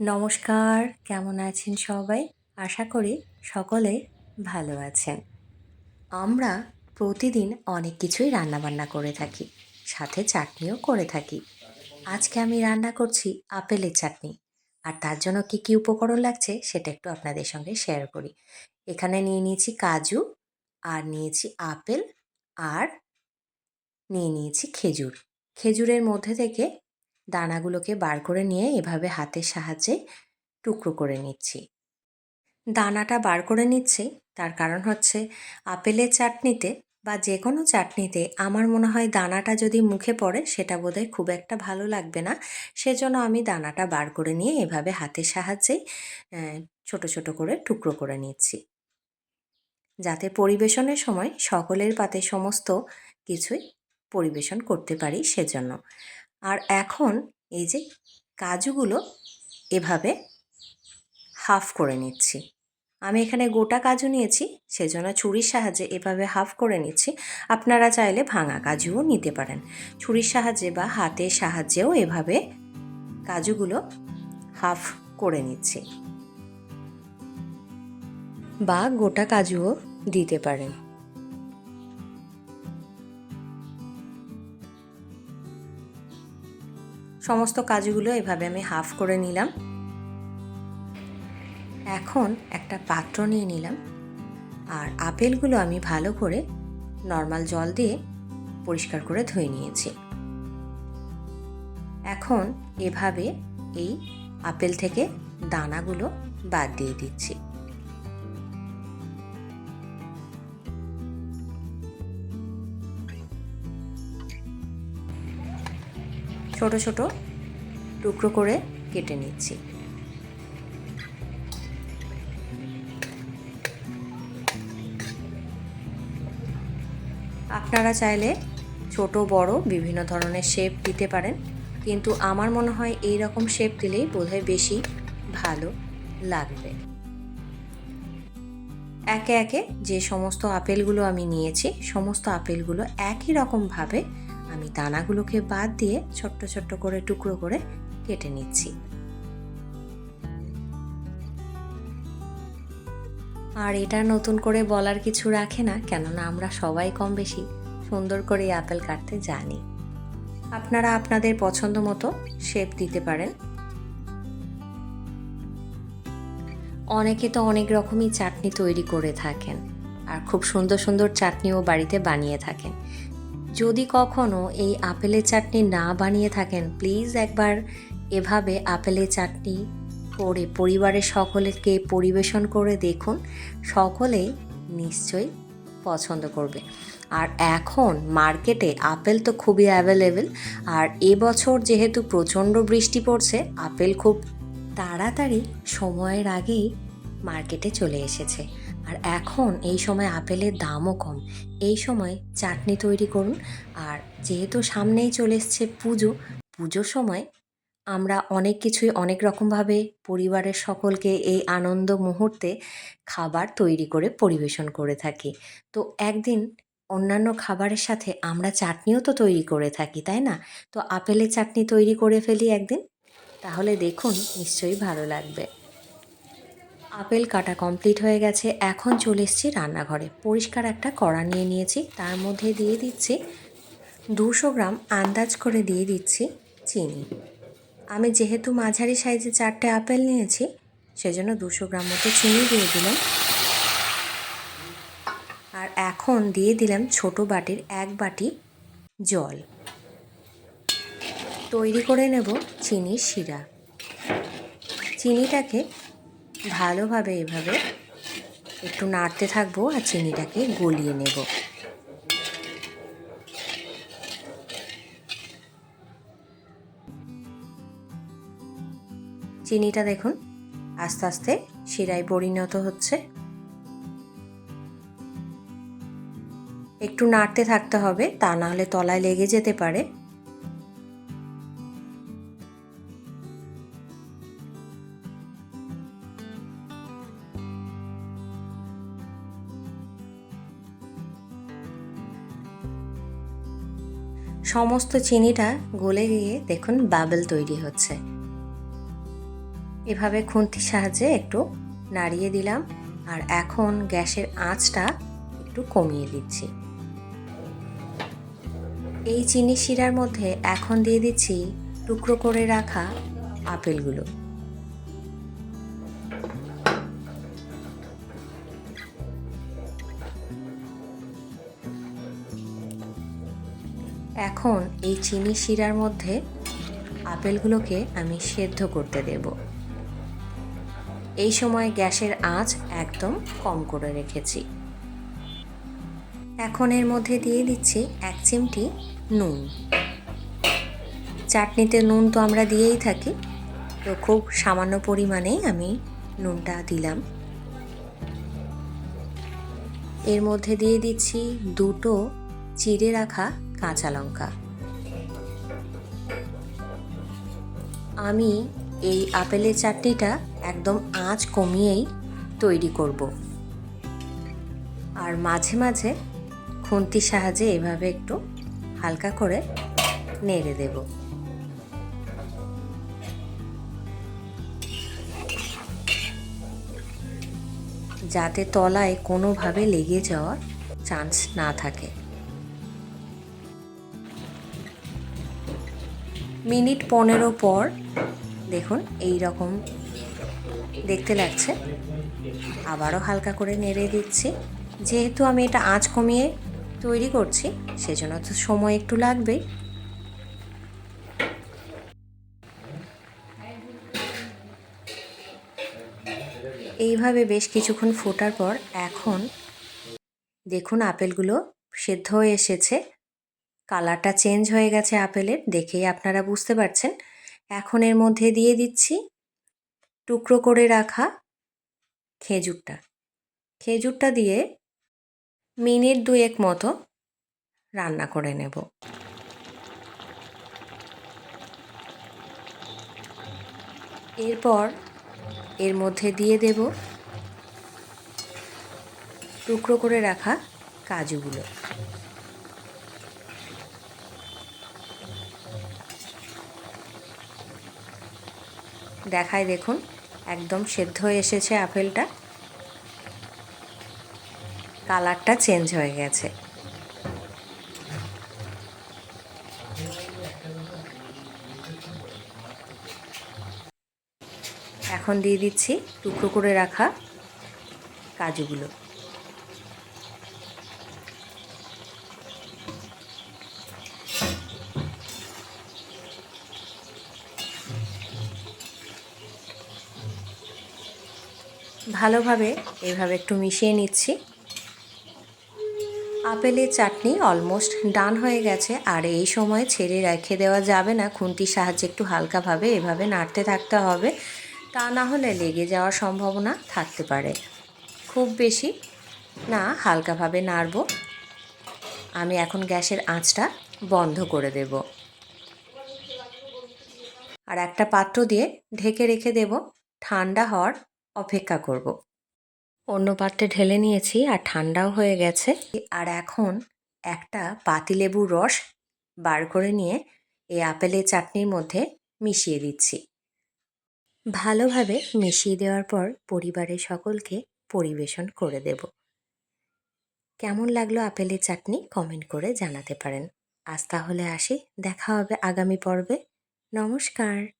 নমস্কার, কেমন আছেন সবাই? আশা করি সকলে ভালো আছেন। আমরা প্রতিদিন অনেক কিছুই রান্নাবান্না করে থাকি, সাথে চাটনিও করে থাকি। আজকে আমি রান্না করছি আপেলের চাটনি, আর তার জন্য কী কী উপকরণ লাগছে সেটা একটু আপনাদের সঙ্গে শেয়ার করি। এখানে নিয়ে নিয়েছি কাজু, আর নিয়েছি আপেল, আর নিয়ে নিয়েছি খেজুর। খেজুরের মধ্যে থেকে দানাগুলোকে বার করে নিয়ে এভাবে হাতের সাহায্যে টুকরো করে নিচ্ছি। দানাটা বার করে নিচ্ছি, তার কারণ হচ্ছে আপেলের চাটনিতে বা যে কোনো চাটনিতে আমার মনে হয় দানাটা যদি মুখে পড়ে সেটা বোধহয় খুব একটা ভালো লাগবে না। সেজন্য আমি দানাটা বার করে নিয়ে এভাবে হাতের সাহায্যে ছোট ছোট করে টুকরো করে নিচ্ছি। যাতে পরিবেশনের সময় সকলের পাতে সমস্ত কিছুই পরিবেশন করতে পারি সেজন্য। আর এখন এই যে কাজুগুলো এভাবে হাফ করে নিচ্ছি। আমি এখানে গোটা কাজু নিয়েছি, সেজন্য ছুরির সাহায্যে এভাবে হাফ করে নিচ্ছি। আপনারা চাইলে ভাঙা কাজুও নিতে পারেন। ছুরির সাহায্যে বা হাতের সাহায্যেও এভাবে কাজুগুলো হাফ করে নিচ্ছি। বা গোটা কাজুও দিতে পারেন। সমস্ত কাজগুলো এভাবে আমি হাফ করে নিলাম। এখন একটা পাত্র নিয়ে নিলাম আর আপেলগুলো আমি ভালো করে নর্মাল জল দিয়ে পরিষ্কার করে ধুয়ে নিয়েছি। এখন এভাবে এই আপেল থেকে দানাগুলো বাদ দিয়ে দিচ্ছি। ছোট ছোট টুকরো করে কেটে নিচ্ছি। আপনারা চাইলে ছোট, বড় বিভিন্ন ধরনের শেপ দিতে পারেন, কিন্তু আমার মনে হয় এই রকম শেপ দিলেই বোধহয় বেশি ভালো লাগবে। একে একে যে সমস্ত আপেলগুলো আমি নিয়েছি, সমস্ত আপেলগুলো একই রকমভাবে আমি দানাগুলোকে বাদ দিয়ে ছোট্ট ছোট্ট করে টুকরো করে কেটে নিচ্ছি। আর এটা নতুন করে বলার কিছু রাখে না, কেননা আমরা সবাই কম বেশি সুন্দর করে আপেল কাটতে জানি। আপনারা আপনাদের পছন্দ মতো শেপ দিতে পারেন। অনেকে তো অনেক রকমই চাটনি তৈরি করে থাকেন, আর খুব সুন্দর সুন্দর চাটনিও বাড়িতে বানিয়ে থাকেন। যদি কখনও এই আপেলের চাটনি না বানিয়ে থাকেন প্লিজ একবার এভাবে আপেলের চাটনি করে পরিবারের সকলকে পরিবেশন করে দেখুন। সকলেই নিশ্চয়ই পছন্দ করবে। আর এখন মার্কেটে আপেল তো খুবই অ্যাভেলেবেল আর এবছর যেহেতু প্রচণ্ড বৃষ্টি পড়ছে, আপেল খুব তাড়াতাড়ি সময়ের আগেই মার্কেটে চলে এসেছে। আর এখন এই সময় আপেলের দামও কম। এই সময় চাটনি তৈরি করুন। আর যেহেতু সামনেই চলে এসছে পুজো, পুজোর সময় আমরা অনেক কিছুই অনেক রকমভাবে পরিবারের সকলকে এই আনন্দ মুহূর্তে খাবার তৈরি করে পরিবেশন করে থাকি। তো একদিন অন্যান্য খাবারের সাথে আমরা চাটনিও তো তৈরি করে থাকি, তাই না? তো আপেলের চাটনি তৈরি করে ফেলি একদিন। তাহলে দেখুন, নিশ্চয়ই ভালো লাগবে। আপেল কাটা কমপ্লিট হয়ে গেছে। এখন চলে এসেছি রান্নাঘরে। পরিষ্কার একটা কড়া নিয়ে নিয়েছি। তার মধ্যে দিয়ে দিচ্ছি দুশো গ্রাম আন্দাজ করে দিয়ে দিচ্ছি চিনি। আমি যেহেতু মাঝারি সাইজে চারটে আপেল নিয়েছি, সেজন্য দুশো গ্রাম মতো চিনি দিয়ে দিলাম। আর এখন দিয়ে দিলাম ছোট বাটির এক বাটি জল। তৈরি করে নেব চিনির শিরা। চিনিটাকে ভালোভাবে এভাবে একটু নাড়তে থাকব আর চিনিটাকে গলিয়ে নেব। চিনিটা দেখুন, আস্তে আস্তে শিরায় পরিণত হচ্ছে। একটু নাড়তে থাকতে হবে, তা না হলে তলায় লেগে যেতে পারে। সমস্ত চিনিটা গলে গিয়ে দেখুন বাবেল তৈরি হচ্ছে। এভাবে খুন্তির সাহায্যে একটু নাড়িয়ে দিলাম আর এখন গ্যাসের আঁচটা একটু কমিয়ে দিচ্ছি। এই চিনি শিরার মধ্যে এখন দিয়ে দিচ্ছি টুকরো করে রাখা আপেলগুলো। এখন এই চিনি শিরার মধ্যে আপেলগুলোকে আমি সেদ্ধ করতে দেব। এই সময় গ্যাসের আঁচ একদম কম করে রেখেছি। এখন এর মধ্যে দিয়ে দিচ্ছি এক চিমটি নুন। চাটনিতে নুন তো আমরা দিয়েই থাকি, তো খুব সামান্য পরিমাণেই আমি নুনটা দিলাম। এর মধ্যে দিয়ে দিচ্ছি দুটো চিড়ে রাখা কাঁচা লঙ্কা। আমি এই আপেলের চাটনিটা একদম আঁচ কমিয়েই তৈরি করব। আর মাঝে মাঝে খুন্তির সাহায্যে এভাবে একটু হালকা করে নেড়ে দেব। যাতে তলায় কোনোভাবে লেগে যাওয়ার চান্স না থাকে। মিনিট পনেরো পর, দেখুন এই রকম দেখতে লাগছে। আবারও হালকা করে নেড়ে দিচ্ছি। যেহেতু আমি এটা আঁচ কমিয়ে তৈরি করছি, সেজন্য তো সময় একটু লাগবেই এইভাবে বেশ কিছুক্ষণ ফোটার পর এখন দেখুন আপেলগুলো সেদ্ধ হয়ে এসেছে। কালারটা চেঞ্জ হয়ে গেছে আপেলের, দেখেই আপনারা বুঝতে পারছেন। এখন এর মধ্যে দিয়ে দিচ্ছি টুকরো করে রাখা খেজুরটা। খেজুরটা দিয়ে মিনিট দুয়েক মতো রান্না করে নেব। এরপর এর মধ্যে দিয়ে দেব টুকরো করে রাখা কাজুগুলো। দেখায় দেখুন। একদম সেদ্ধ হয়ে এসেছে আপেলটা। কালারটা চেঞ্জ হয়ে গেছে। এখন দিয়ে দিচ্ছি টুকরো করে রাখা কাজুগুলো। ভালোভাবে এভাবে একটু মিশিয়ে নিচ্ছি। আপেলের চাটনি অলমোস্ট ডান হয়ে গেছে। আর এই সময় ছেড়ে রেখে দেওয়া যাবে না। খুন্তির সাহায্যে একটু হালকাভাবে এভাবে নাড়তে থাকতে হবে। তা না হলে লেগে যাওয়ার সম্ভাবনা থাকতে পারে। খুব বেশি না, হালকাভাবে নাড়ব। আমি এখন গ্যাসের আঁচটা বন্ধ করে দেব। আর একটা পাত্র দিয়ে ঢেকে রেখে দেব। ঠান্ডা হওয়ার অপেক্ষা করব। অন্য পাত্রে ঢেলে নিয়েছি আর ঠান্ডাও হয়ে গেছে। আর এখন একটা পাতিলেবুর রস বার করে নিয়ে এই আপেলের চাটনির মধ্যে মিশিয়ে দিচ্ছি। ভালোভাবে মিশিয়ে দেওয়ার পর পরিবারের সকলকে পরিবেশন করে দেব। কেমন লাগল আপেলের চাটনি কমেন্ট করে জানাতে পারেন। আজ তাহলে আসি, দেখা হবে আগামী পর্বে। নমস্কার।